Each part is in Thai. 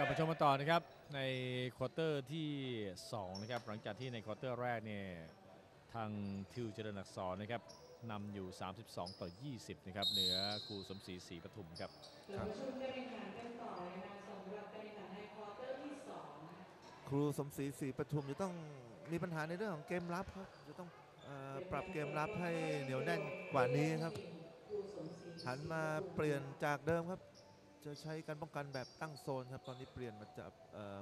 กลับมาชมกันต่อนะครับในควอเตอร์ที่2นะครับหลังจากที่ในควอเตอร์แรกเนี่ยทางทิวเจริญอักษรนะครับนำอยู่ 32 ต่อ 20 นะครับเหนือครูสมศรีศรีปทุมครับเรามาชมการแข่งขันกันต่อเลยนะคะสำหรับการแข่งขันในควอเตอร์ที่สองนะคะครูสมศรีศรีปทุมจะต้องมีปัญหาในเรื่องของเกมรับครับจะต้องเอ่อปรับเกมรับให้เหนียวแน่นกว่านี้ครับครูสมศรีหันมาเปลี่ยนจากเดิมครับ จะใช้การป้องกันแบบตั้งโซนครับ ตอนนี้เปลี่ยนมาจาก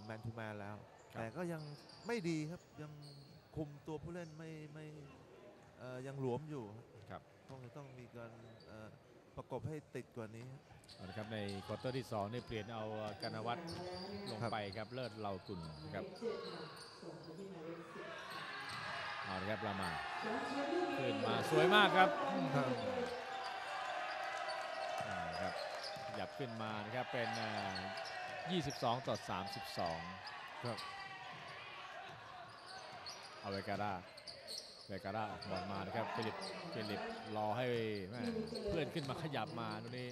แมนทูแมนแล้ว ครับ แต่ก็ยังไม่ดีครับยังคุมตัวผู้เล่นไม่ไม่เอ่อยังหลวมอยู่ครับต้องต้องมีการเอ่อประกบให้ติดกว่านี้เอาละครับในควอเตอร์ที่2นี่เปลี่ยนเอากนวัฒน์ลงครับ ไปครับเลิศเหล่ากุลนะครับเจ็ดค่ะส่งไปที่หมายเลขสิบเอาละครับเรามาแล้วเชียร์ลูกขึ้นมาสวยมากครับครับอ่าครับข ยับขึ้นมานะครับเป็นอ่า22 ต่อ 32 ครับเอาเวการ่าเวการ่าออกบอลมานะครับฟิลิปฟิลิปรอให้แม่เพื่อนขึ้นมาขยับมาตรงนี้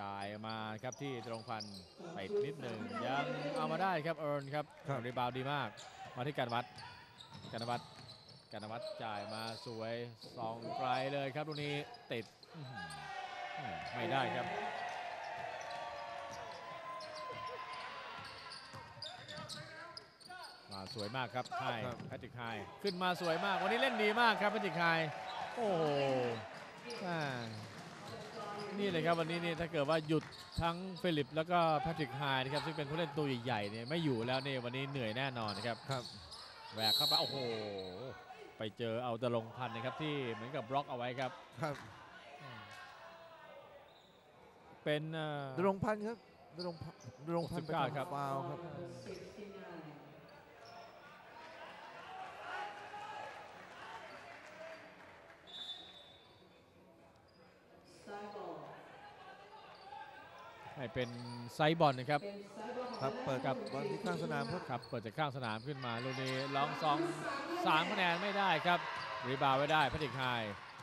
จ่ายมาครับที่ตรงพันธ์ไปนิดหนึ่งยังเอามาได้ครับเอิร์นครับครับรีบาวด์ดีมาก มาที่การวัดการวัดการวัดจ่ายมาสวยสองไกลเลยครับตรงนี้ติดอื้อหือแม่ไม่ได้ครับ มา สวยมากครับไฮครับ แพทริกไฮขึ้นมาสวยมาก วันนี้เล่นดีมากครับแพทริกไฮโอ้โหอ่านี่เลยครับวันนี้นี่ถ้าเกิดว่าหยุดทั้งฟิลิป แล้วก็แพทริกไฮนะครับซึ่งเป็นผู้เล่นตัวใหญ่ๆเนี่ยไม่อยู่แล้วเนี่ยวันนี้เหนื่อยแน่นอนนะครับ ครับ แหวกเข้าไป โอ้โห ไปเจอเอาตะลงพันนะครับที่เหมือนกับบล็อกเอาไว้ครับ ครับเป็นเอ่อ ดรงพันธ์ครับดรงพันธ์ดรงพันธ์ไป69ครับ ทำฟาวล์ครับ ซ้ายบอล ให้เป็นไซส์บอลนะครับเป็นซ้ายบอลของครับเปิดครับบอลที่ข้างสนามครับครับเปิดจากข้างสนามขึ้นมาลูกนี้ร้องสองสามคะแนนไม่ได้ครับรีบาวด์ไว้ได้แพทริกไฮ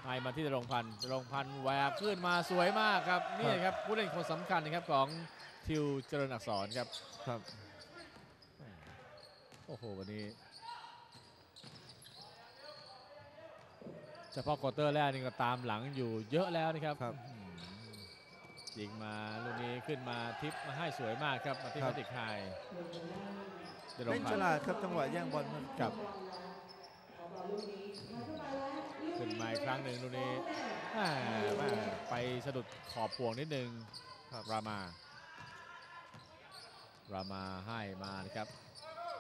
ไฮมาที่ตรงพันธ์ตรงพันธ์แหวกขึ้นมาสวยมากครับนี่ครับผู้เล่นคนสำคัญนะครับของทิวเจริญอักษรครับครับโอ้โหวันนี้เฉพาะควอเตอร์แรกนี่ก็ตามหลังอยู่เยอะแล้วนะครับครับอื้อหือ ยิงมาลูกนี้ขึ้นมาทิปมาให้สวยมากครับมาที่ครัพับติกไฮจะเล่นฉลาดครับจังหวะแย่งบอลครับกับเอาบอลลูกนี้มาเข้ามาแล้วขึ้นมาอีกครั้งหนึ่งลูกนี้แม่แม่ไปสะดุดขอบป่วงนิดนึงครับรามา รามาให้มานะครับ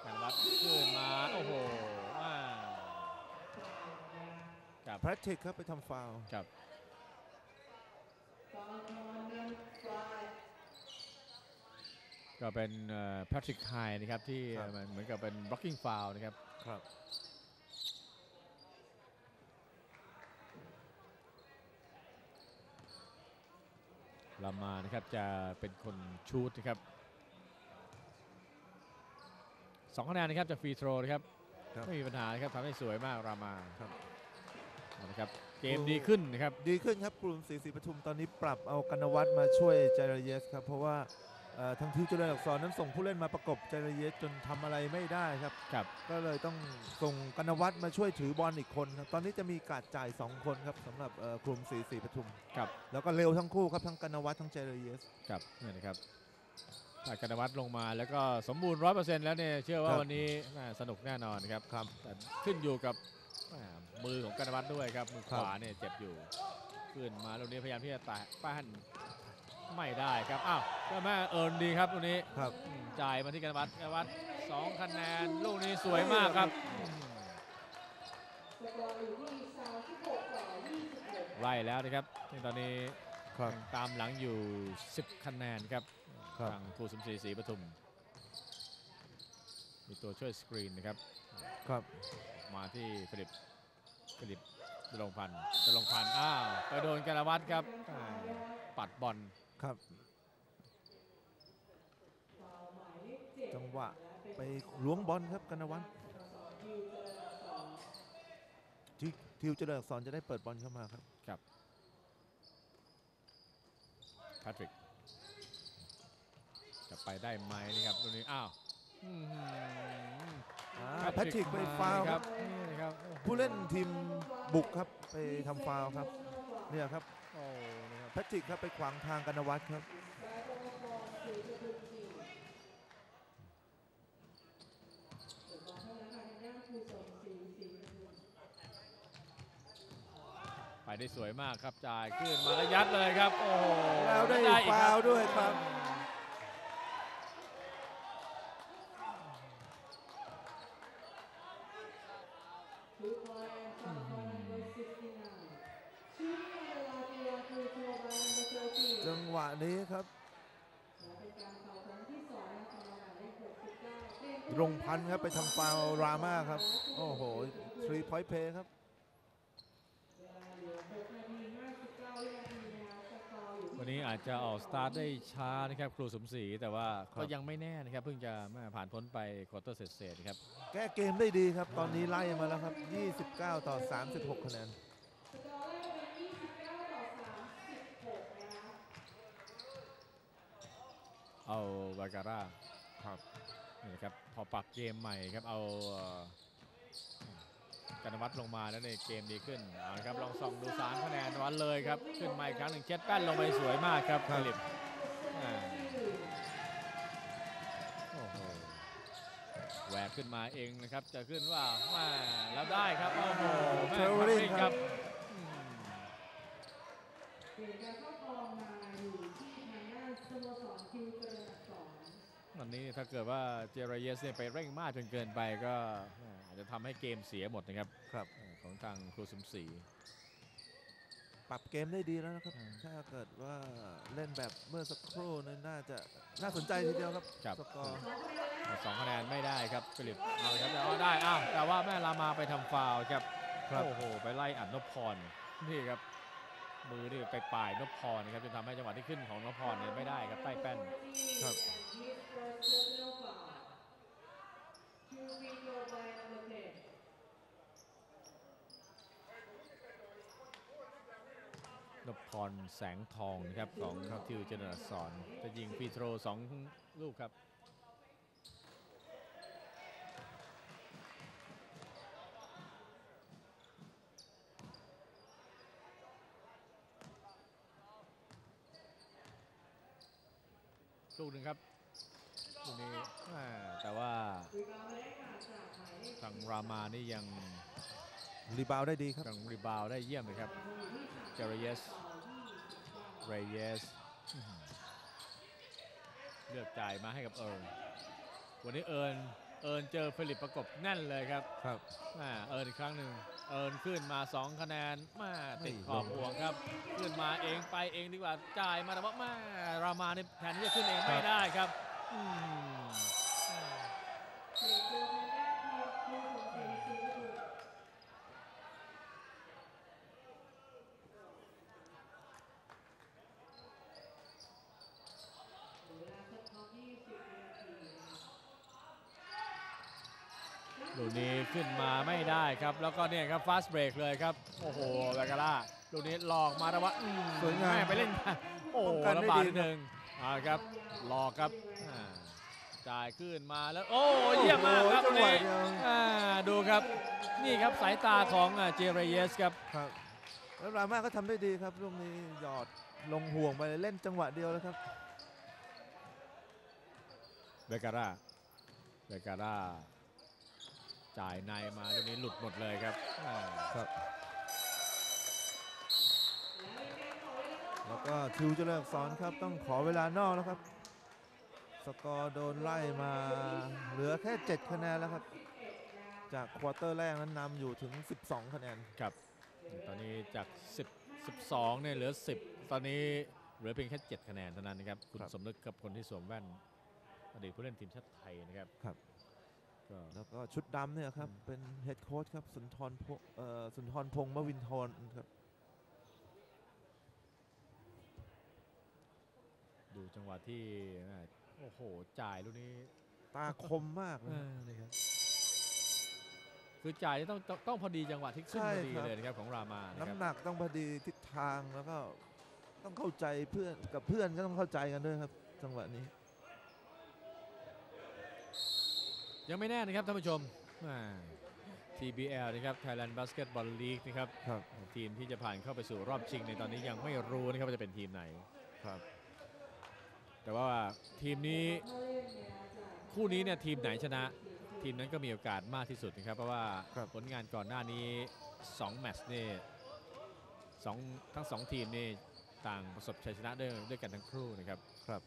การวัดขึ้นมาโอ้โหอ่ากับแพทริกครับไปทำฟาวล์กับฟาวล์คอร์เนอร์ฟลาย ก็เป็นแพทริกไฮนะครับที่มันเหมือนกับเป็น blocking foul นะครับครับรามานะครับจะเป็นคนชูตนะครับสองคะแนนนะครับจากฟรีทรนะครับครับไม่มีปัญหานะครับทำให้สวยมากรามาครับเอาละครับ เกมดีขึ้นนะครับ ดีขึ้นครับกลุ่มศรีศรีปทุมตอนนี้ปรับเอากนวัฒน์มาช่วยเจรเยสครับเพราะว่าเอ่อทางทีมเจริญอักษรนั้นส่งผู้เล่นมาประกบเจรเยสจนทำอะไรไม่ได้ครับครับ ก็เลยต้องส่งกนวัฒน์มาช่วยถือบอลอีกคนครับตอนนี้จะมีการจ่าย 2 คนครับสำหรับเอ่อกลุ่มศรีศรีปทุมครับแล้วก็เร็วทั้งคู่ครับทั้งกนวัฒน์ทั้งเจรเยสครับเนี่ยนะครับถ้ากนวัฒน์ลงมาแล้วก็สมบูรณ์ร้อยเปอร์เซ็นต์แล้วเนี่ยเชื่อว่าครับวันนี้แม่สนุกแน่นอนครับครับแต่ขึ้นอยู่กับแม่มือของกนวัฒน์ด้วยครับมือขครับวาเนี่ยเจ็บอยู่ขึ้นมาลูกนี้พยายามที่จะแตะป้านไม่ได้ครับอ้าวก็แม่เอิร์นดีครับลูกนี้ครับอืมจ่ายมาที่กนวัฒน์กนวัฒน์สองคะแนนลูกนี้สวยมากครับอืมสกอร์อยู่ที่สามสิบหกต่อยี่สิบหกไล่แล้วนะครับซึ่งตอนนี้ครับตามหลังอยู่ 10 คะแนนครับครับทางครูสมศรีศรีปทุม มีตัวช่วยสกรีนนะครับ ครับ มาที่ฟิลิป ฟิลิปจะลงพันธ์จะลงพันธ์อ้าวไปโดนกนวัฒน์ครับอ่าปัดบอลครับฟาวล์หมายเลขเจ็ดจังหวะไปล้วงบอลครับกนวัฒน์คิวเจริญอักษรที่ทิวเจริญอักษรจะได้เปิดบอลเข้ามาครับแพทริกจะไปได้ไหมนะครับตรงนี้อ้าวอื้อหืออ่า แพทริกไปฟาวล์คครัรับบนี่นะครับโอ้โหผู้เล่นทีมบุกครับไปทำฟาวล์ครับเนี่ยครับโอ้นะครับแพทริกครับไปขวางทางกันวัฒน์ครับไปได้สวยมากครับจ่ายขึ้นมาแล้วยัดเลยครับ โอ้โหแล้วได้อีกฟาวล์ด้วยครับ จังหวะ นี้ครับรงพันธ์ครับไปทำฟาวล์รามาครับ โอ้โหทรีพอยต์เพย์ครับวันนี้อาจจะออกสตาร์ทได้ช้านะครับครูสมศรีแต่ว่าครับก็ยังไม่แน่นะครับ เพิ่งจะมาผ่านพ้นไปควอเตอร์เศษๆนะครับ แก้เกมได้ดีครับ ตอนนี้ไล่มาแล้วครับ 29 ต่อ 36 คะแนน เอาวาการ่าครับนี่นะครับพอปรับเกมใหม่ครับเอาเอ่อกันวัฒน์ลงมาแล้วในเกมดีขึ้นเอาละครับลองส่องดูสามคะแนนวันเลยครับขึ้นมาอีกครั้งหนึ่งเช็ดแป้นลงไปสวยมากครับครับฟิลิปอ่าโอ้โหแหวกขึ้นมาเองนะครับจะขึ้นว่ามาแล้วได้ครับโอ้โหแม่เทรเวอริ่งคครัรับ สโมสรคิวเจริญอักษรวันนี้ถ้าเกิดว่าเจรเยสเนี่ยไปเร่งมากจนเกินไปก็อาจจะทำให้เกมเสียหมดนะครับครับของทางครูสมศรีปรับเกมได้ดีแล้วนะครับอืมถ้าเกิดว่าเล่นแบบเมื่อสักครู่นั้นน่าจะน่าสนใจทีเดียวครับครับสกอร์สองคะแนนไม่ได้ครับฟิลิปเอาละครับแต่ว่าได้อ้าวแต่ว่าแม่รามาไปทำฟาวล์ครับครับโอ้โห ไปไล่อัดนพพรนี่ครับ มือนี่ไปปลายนพพรนะครับจนทำให้จังหวะที่ขึ้นของนพพรเนี่ยไม่ได้ครับใต้แป้นครับนพพรแสงทองนะครับของทิวเจเนอร์สอนจะยิงฟรีโทรสองลูกครับ ลูกหนึ่งครับลูกนี้แม่แต่ว่าทางรามานี่ยังรีบาวด์ได้ดีครับยังรีบาวด์ได้เยี่ยมเลยครับเจเรเยสเรเยสเลือกจ่ายมาให้กับเอิร์นวันนี้เอิร์นเอิร์นเจอฟิลิปประกบแน่นเลยครับครับแม่เอิร์นอีกครั้งหนึ่ง เอิร์นขึ้นมา 2 คะแนนแม่ติดไม่ขอบลงห่วงครับ ขึ้นมาเองไปเองดีกว่าจ่ายมาแต่ว่าแม่รามานี่แทนที่จะขึ้นเองไม่ได้ครับ ขึ้นมาไม่ได้ครับ แล้วก็เนี่ยครับฟาสเบรกเลยครับ โอ้โหแบกาล่าลูกนี้หลอกมาแต่ว่าอืมสวยงามแม่ไปเล่น โอ้ป้องกันได้ลำบากดีนิดนึงเอาละครับหลอกครับอ่าจ่ายขึ้นมาแล้ว โอ้เยี่ยมมากครับโอ้โหจังหวะนี่เดียวอ่าดูครับ นี่ครับสายตาของอ่าเจเรเยสครับครับแล้วรามาก็ทำได้ดีครับลูกนี้หยอดลงห่วงไปเลยเล่นจังหวะเดียวแล้วครับเบการ่าเบการ่า จ่ายในมาลูกนี้หลุดหมดเลยครับอ่าครับ แล้วก็ทิวเจริญอักษรครับต้องขอเวลานอกแล้วครับ สกอร์โดนไล่มาเหลือแค่ 7 คะแนนแล้วครับ จากควอเตอร์แรกนั้นนำอยู่ถึง 12 คะแนนครับ ตอนนี้จาก 10 12เนี่ยเหลือ 10 ตอนนี้เหลือเพียงแค่ 7 คะแนนเท่านั้นนะครับ คุณครับสมนึกกับคนที่สวมแว่นอดีตผู้เล่นทีมชาติไทยนะครับครับก็ แล้วก็ชุดดำเนี่ยครับอืมเป็นเฮดโค้ชครับสุนทรพงษ์เอ่อสุนทรพงษ์มวินทรครับ ดูจังหวะที่อ่าโอ้โห จ่ายลูกนี้ตาคมมากเอนะอนี่ครับคือจ่ายนี่ต้องต้องต้องพอดีจังหวะที่ขึ้นใช่พอดีครับเลยนะครับของรามานะครับน้ำหนักต้องพอดีทิศทางแล้วก็ต้องเข้าใจเพื่อนกับเพื่อนก็ต้องเข้าใจกันด้วยครับ จังหวะนี้ ยังไม่แน่นะครับท่านผู้ชมอ่า TBL นะครับ Thailand Basketball League นะครับ ครับ ทีมที่จะผ่านเข้าไปสู่รอบชิงในตอนนี้ยังไม่รู้นะครับว่าจะเป็นทีมไหน ครับ แต่ว่าทีมนี้คู่นี้เนี่ยทีมไหนชนะ ทีมนั้นก็มีโอกาสมากที่สุดนะครับ เพราะว่าครับ ผลงานก่อนหน้านี้2แมตช์นี่สองทั้ง2ทีมนี่ต่างประสบชัยชนะด้วยด้วยกันทั้งคู่นะครับครับ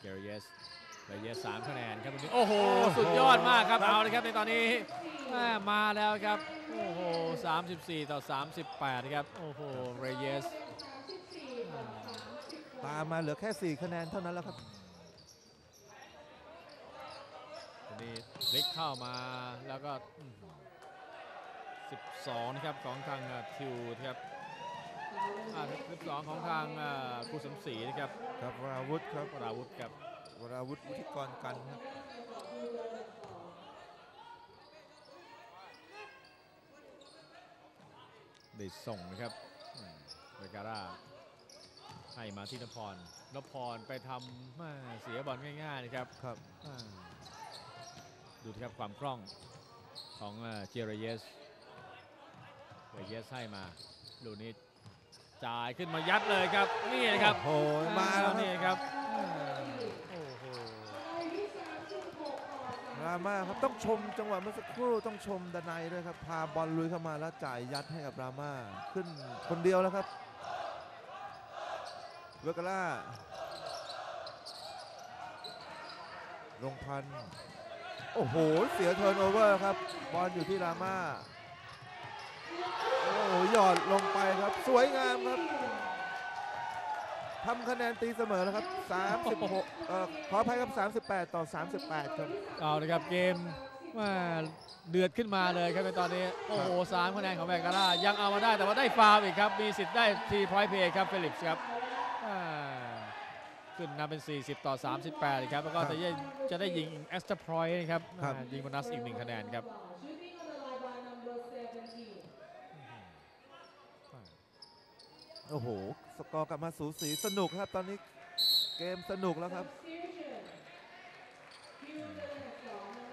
เกเรเยส เกเรเยสสามคะแนนครับวันนี้โอ้โห สุดยอดมากครับ เอาเลยครับในตอนนี้แม่มาแล้วครับ โอ้โห 34 ต่อ 38นะครับ โอ้โห เรเยส ตามมาเหลือแค่ 4 คะแนนเท่านั้นแล้วครับวันนี้พลิกเข้ามาแล้วก็อื้อหือ12 นะครับของทางอ่าทิวนะครับอ่า12 ของทางอ่าครูสมศรีนะครับ ครับวราวุธครับวราวุธครับ วราวุธวุฒิกรกันครับได้ส่งนะครับอืมเบการ่าให้มาที่นพรนพรไปทำแม่เสียบอลง่ายๆนะครับครับอ่าดูนะครับความคล่องของเจเรเยสเจเรเยสให้มาลูกนี้จ่ายขึ้นมายัดเลยครับ นี่นะครับโอ้โหมาแล้วคนี่รับครับโอ้โห รามาครับต้องชมจังหวะเมื่อสักครู่ต้องชมดนัยด้วยครับพาบอลลุยเข้ามาแล้วจ่ายยัดให้กับรามาขึ้นคนเดียวแล้วครับเวกล่าลงพัน โอ้โห เสียเทิร์นโอเวอร์ครับ บอลอยู่ที่รามา โอ้โห หยอดลงไปครับ สวยงามครับ ทำคะแนนตีเสมอแล้วครับ 36เอ่อขออภัยครับ 38 ต่อ 38 ครับเอาเลยครับเกมว่าเดือดขึ้นมาเลยครับในตอนนี้ โอ้โหสามคะแนนของแบงการ่ายังเอามาได้แต่ว่าได้ฟาวล์อีกครับ มีสิทธิ์ได้ทีพอยต์เพย์ครับเฟลิปส์ครับอ่าขึ้นนำเป็น 40 ต่อ 38เลยครับแล้วก็ครับจะได้จะได้ยิงเอ็กซ์ตร้าพอยต์นะครับครับอ่ายิงโบนัสอีกหนึ่งคะแนนครับ โอ้โห สกอร์กลับมาสูสีสนุกครับ ตอนนี้เกมสนุกแล้วครับ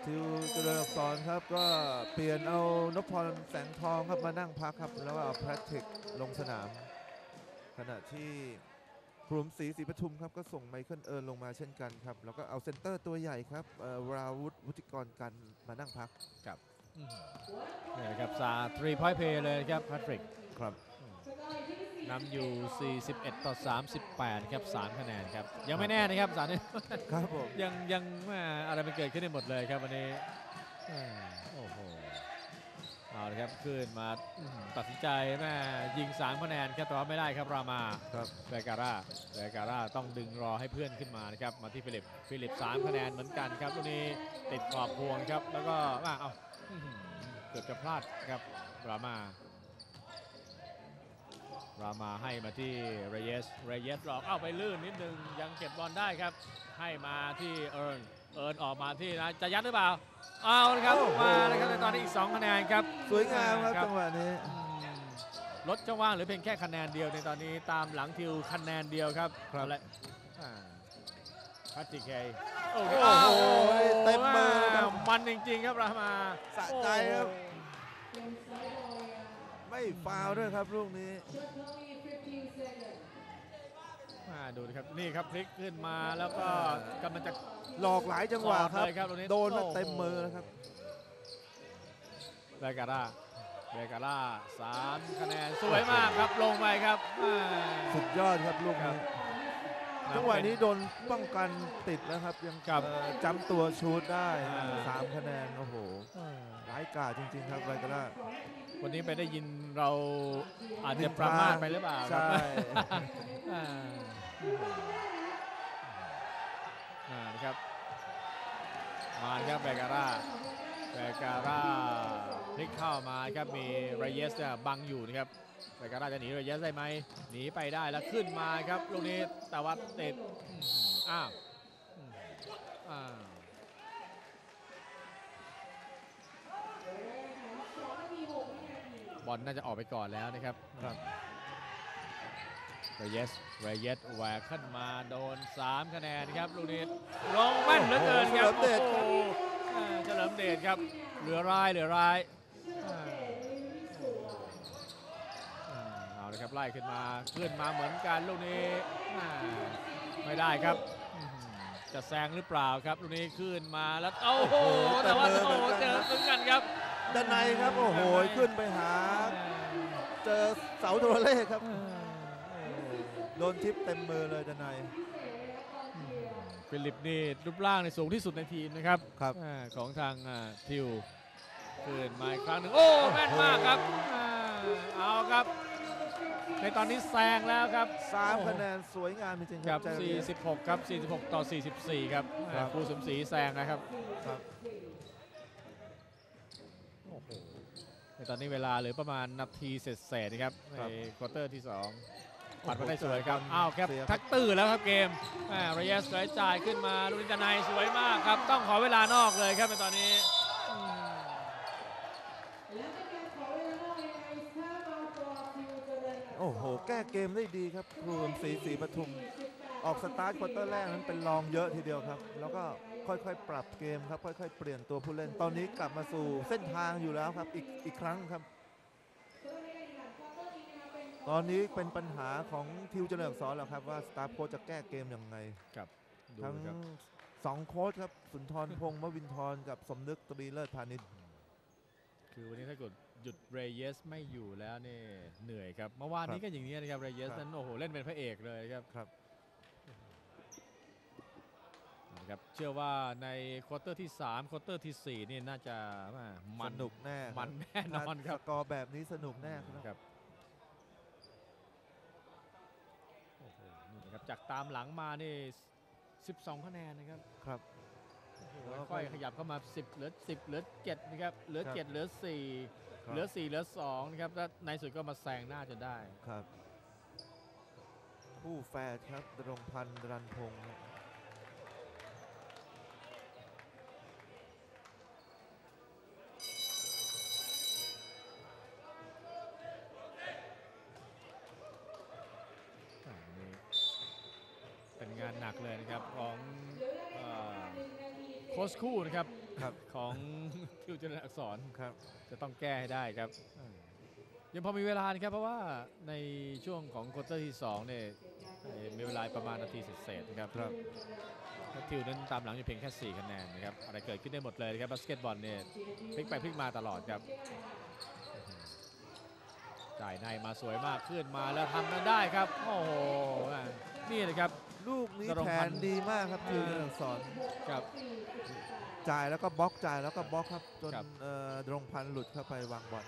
ทิวเจริญอักษรครับก็เปลี่ยนเอานพพรแสงทองครับมานั่งพักครับ แล้วก็เอาแพทริกลงสนาม ขณะที่พรุมศรีศรีปทุมครับก็ส่งไมเคิลเอิร์นลงมาเช่นกันครับ แล้วก็เอาเซนเตอร์ตัวใหญ่ครับเอ่อวราวุธวุฒิกรกันมานั่งพักนี่นะครับซาทรีพอยต์เพย์เลยครับแพทริกครับ นำอยู่ 41 ต่อ 38 ครับ 3 คะแนนครับ ยังไม่แน่นะครับสารนี้ครับผม ยังยังแม่อะไรมันเกิดขึ้นได้หมดเลยครับวันนี้แม่โอ้โห เอาเลยครับขึ้นมาอื้อหือตัดสินใจแม่ยิง 3 คะแนนครับแต่ว่าไม่ได้ครับรามาครับ เบการ่าเบการ่าต้องดึงรอให้เพื่อนขึ้นมานะครับ มาที่ฟิลิป ฟิลิป 3 คะแนนเหมือนกันครับตัวนี้ติดขอบพวงครับ แล้วก็ว่าเอาอื้อหือเกือบจะพลาดครับรามา รามาให้มาที่เรเยส เรเยสหลอก เอ้าไปลื่นนิดนึง ยังเก็บบอลได้ครับ ให้มาที่เอิร์น เอิร์นออกมาที่นะจะยัดหรือเปล่า เอาละครับโอ้โหมาเลยครับในตอนนี้อีก 2 คะแนนครับ สวยงามครับจังหวะนี้อืมลดช่องว่างหรือเพียงแค่คะแนนเดียวในตอนนี้ตามหลังทิวคะแนนเดียวครับครับและอ่าพัตติเคโอ้โอ้โหเต็มมือครับมันจริงๆครับรามาสะใจครับโอ้โห ไม่ฟาวล์ด้วยครับลูกนี้อ่าดูนะครับนี่ครับพลิกขึ้นมาแล้วก็กำลังจะหลอกหลายจังหวะครับสอดเลยครับตรงนี้โดนมาโอ้โหเต็มมือนะครับเบการ่าเบการ่าสามคะแนนสวยมากครับลงไปครับอ่าสุดยอดครับลูกครันี้บ จังหวะนี้โดนป้องกันติดนะครับ ยังครับเอ่อจำตัวชูดได้อ่า สามคะแนนโอ้โหร้ายกาจจริง ๆ ครับไรกาล่าวันนี้ไปได้ยินเราอาจจะประมาทไปหรือเปล่าครับใช่ อ่าอ่านะครับ มาครับเบการ่า เบการ่าพลิกเข้ามาครับมีไรเยสเนี่ยบังอยู่นะครับเบการ่าจะหนีไรเยสได้ไหมหนีไปได้แล้วขึ้นมาครับลูกนี้แต่ว่าติดอื้อหืออ้าวอื้อหืออ้าวบอลน่าจะออกไปก่อนแล้วนะครับครับเรเยสเรเยสแหวกขึ้นมาโดน 3 คะแนนครับลูกนี้ลงแม่นเหลือเกินครับโอ้โห เฉลิมเดชโอ้โหอ่าเฉลิมเดชครับ เหลือร้ายเหลือร้ายอ่าอ่าเอาเลยครับไล่ขึ้นมาขึ้นมาเหมือนกันลูกนี้อ่าไม่ได้ครับอื้อหือจะแซงหรือเปล่าครับลูกนี้ขึ้นมาแล้วโอ้โหแต่ว่าโอ้โหเจอตึงกันครับด้านในครับโอ้โหขึ้นไปหา เจอเสาโทรเลขครับโดนทิปเต็มมือเลยด้านใน ฟิลิปนี่รูปร่างในสูงที่สุดในทีมนะครับครับ อ่าของทางอ่าทิวขึ้นมาอีกครั้งหนึ่งโอ้แม่นมากครับอ่าเอาครับ ในตอนนี้แซงแล้วครับ สามโอ้โหคะแนนสวยงามจริงๆคกัรับบใจเย็น46 ครับ 46 ต่อ 44 ครับครับอ่าครูสมศรีแซงนะครับครับโอ้โห ในตอนนี้เวลาเหลือประมาณนาทีเศษๆนะครับในควอเตอร์ที่ 2 ปัดมาได้สวยครับ อ้าวครับเสียทักตื้อแล้วครับเกมเรเยสเลยจ่ายขึ้นมาลูกนิจนายสวยมากครับ ต้องขอเวลานอกเลยครับในตอนนี้อืมและเป็นการขอเวลานอกในท่ามาตัวทิวเจริญโอ้โห แก้เกมได้ดีครับครูสมศรีศรีปทุม ออกสตาร์ทควอเตอร์แรกนั้นเป็นรองเยอะทีเดียวครับ แล้วก็ค่อยๆ ปรับเกมครับ ค่อย ๆ เปลี่ยนตัวผู้เล่น ตอนนี้กลับมาสู่เส้นทางอยู่แล้วครับ อีกอีกครั้งครับ ตอนนี้เป็นปัญหาของทิวเจริญอักษรแล้วครับว่าสตาร์โค้ชจะแก้เกมยังไงดูทั้งครับสองโค้ชครับสุนทรพงษ์มวินทรกับสมนึกตรีเลิศพาณิชย์คือวันนี้ถ้าเกิดหยุดเรเยสไม่อยู่แล้วเนี่ยเหนื่อยครับเมื่อวานนี้ก็อย่างนี้นะครับเรเยสครับนั้นโอ้โหเล่นเป็นพระเอกเลยครับครับนะครับเชื่อว่าในควอเตอร์ที่3ควอเตอร์ทีสี่4นี่น่าจะว่าสมันนุกแน่ครับมันแน่นอนครับถ้าสกอร์แบบนี้สนุกแน่ครับ ครับโอ้โหนี่นะครับ จากตามหลังมานี่ 12 คะแนนนะครับครับโอ้โหแล้วก็ค่อยๆขยับเข้ามา 10 เหลือ 10 เหลือ 7 นะครับ เหลือครับ7เหลือ4ครับเหลือ 4 เหลือ 2 นะครับ แล้วในสุดก็มาแซงหน้าจนได้ครับคู่แฝดครับดรงพันธ์รันพงศ์ นหนักเลยนะครับของเอ่อโค้ชคู่นะครับครับของทิวเจริญอักษรครับจะต้องแก้ให้ได้ครับ ยังพอมีเวลานะครับเพราะว่าในช่วงของควอเตอร์ที่2เนี่ยเอ่อมีเวลาประมาณนาทีเศษๆนะครับครับทิวนั้นตามหลังอยู่เพียงแค่4คะแนนนะครับอะไรเกิดขึ้นได้หมดเลยนะครับบาสเกตบอลเนี่ยพลิกไปพลิกมาตลอดครับจ่ายในมาสวยมากขึ้นมาแล้วทำกันได้ครับ โอ้โหอะนี่เลยครับ ลูกนี้ดรงแผพันนธ์ดีมากครับอ่าทิวเจริญอักษรครับ จ่ายแล้วก็บล็อกจ่ายแล้วก็บล็อกครับจนครับเอ่อดรงพันธ์หลุดเข้าไปวางบอล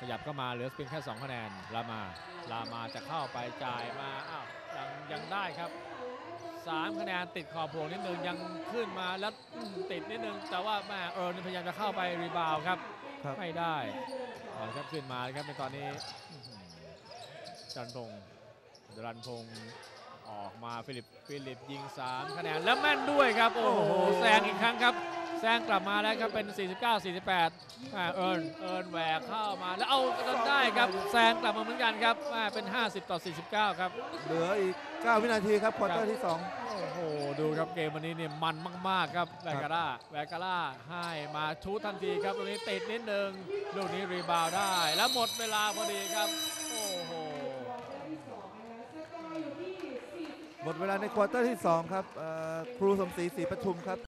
ขยับเข้ามาเหลือเพียงแค่2คะแนนลามาลามาจะเข้าไปจ่ายมาอ้าวยังยังได้ครับ3คะแนนติดขอบพวงนิดนึงยังขึ้นมาแล้วอืมติดนิดนึงแต่ว่าแม่เออพยายามจะเข้าไปรีบาวด์ครับ ครับไม่ได้เอาละครับขึ้นมาเลยครับในตอนนี้อื้อหือจันพงศ์รันพงศ์ ออกมาฟิลิปฟิลิปยิง 3 คะแนนแล้วแม่นด้วยครับโอ้โหโอ้โหแซงอีกครั้งครับแซงกลับมาแล้วครับเป็น 49 48อ่าเอิญเอิญแหวกเข้ามาแล้วเอาจนได้ครับแซงกลับมาเหมือนกันครับอ่าเป็น 50 ต่อ 49 ครับ เหลืออีก 9 วินาทีครับควอเตอร์ที่โอ้โห ดูครับเกมวันนี้เนี่ยมันมาก ๆ ครับแวกาล่าแวกาล่าให้มาชูทันทีครับตรงนี้ติดนิดนึงลูกนี้รีบาวด์ได้ แล้วหมดเวลาพอดีครับ โอ้โหมดเวลาในควอเตอร์ที่ 2 ครับครูสมศรีศรีปทุมครับ